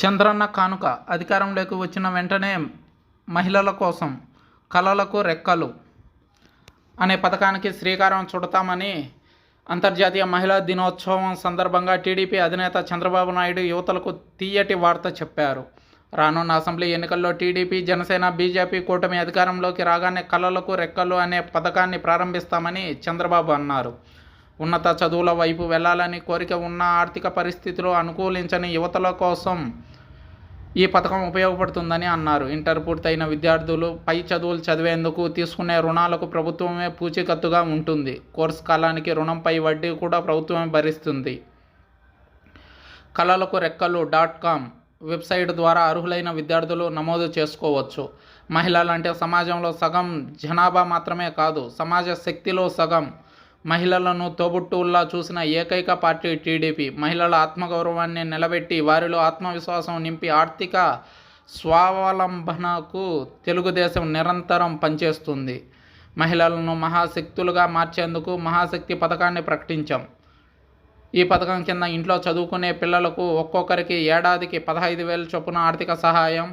చంద్రన్న కానుక అధికారంలోకి వచ్చిన వెంటనే మహిళల కోసం కళలకు రెక్కలు అనే పథకానికి శ్రీకారం చుడతామని అంతర్జాతీయ మహిళా దినోత్సవం సందర్భంగా టీడీపీ అధినేత చంద్రబాబు నాయుడు యువతలకు తీయటి వార్త చెప్పారు. రానున్న అసెంబ్లీ ఎన్నికల్లో టీడీపీ జనసేన బీజేపీ కూటమి అధికారంలోకి రాగానే కళలకు రెక్కలు అనే పథకాన్ని ప్రారంభిస్తామని చంద్రబాబు అన్నారు. ఉన్నత చదువుల వైపు వెళ్ళాలని కోరిక ఉన్న ఆర్థిక పరిస్థితులు అనుకూలించని యువతల కోసం ఈ పథకం ఉపయోగపడుతుందని అన్నారు. ఇంటర్ పూర్తయిన విద్యార్థులు పై చదువులు చదివేందుకు తీసుకునే రుణాలకు ప్రభుత్వమే పూచీకత్తుగా ఉంటుంది. కోర్సు కాలానికి రుణంపై వడ్డీ కూడా ప్రభుత్వమే భరిస్తుంది. కళలకు రెక్కలు డాట్ కామ్ వెబ్సైట్ ద్వారా అర్హులైన విద్యార్థులు నమోదు చేసుకోవచ్చు. మహిళలంటే సమాజంలో సగం జనాభా మాత్రమే కాదు సమాజ శక్తిలో సగం. మహిళలను తోబుట్టువుల్లా చూసిన ఏకైక పార్టీ టీడీపీ. మహిళల ఆత్మగౌరవాన్ని నిలబెట్టి వారిలో ఆత్మవిశ్వాసం నింపి ఆర్థిక స్వావలంబనకు తెలుగుదేశం నిరంతరం పనిచేస్తుంది. మహిళలను మహాశక్తులుగా మార్చేందుకు మహాశక్తి పథకాన్ని ప్రకటించాం. ఈ పథకం కింద ఇంట్లో చదువుకునే పిల్లలకు ఒక్కొక్కరికి ఏడాదికి పదహైదు వేల చొప్పున ఆర్థిక సహాయం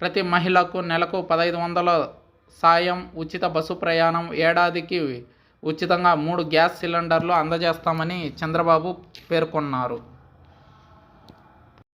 ప్రతి మహిళకు నెలకు పదహైదు వందల సాయం ఉచిత బస్సు ప్రయాణం ఏడాదికి ఉచితంగా మూడు గ్యాస్ సిలిండర్లు అందజేస్తామని చంద్రబాబు పేర్కొన్నారు.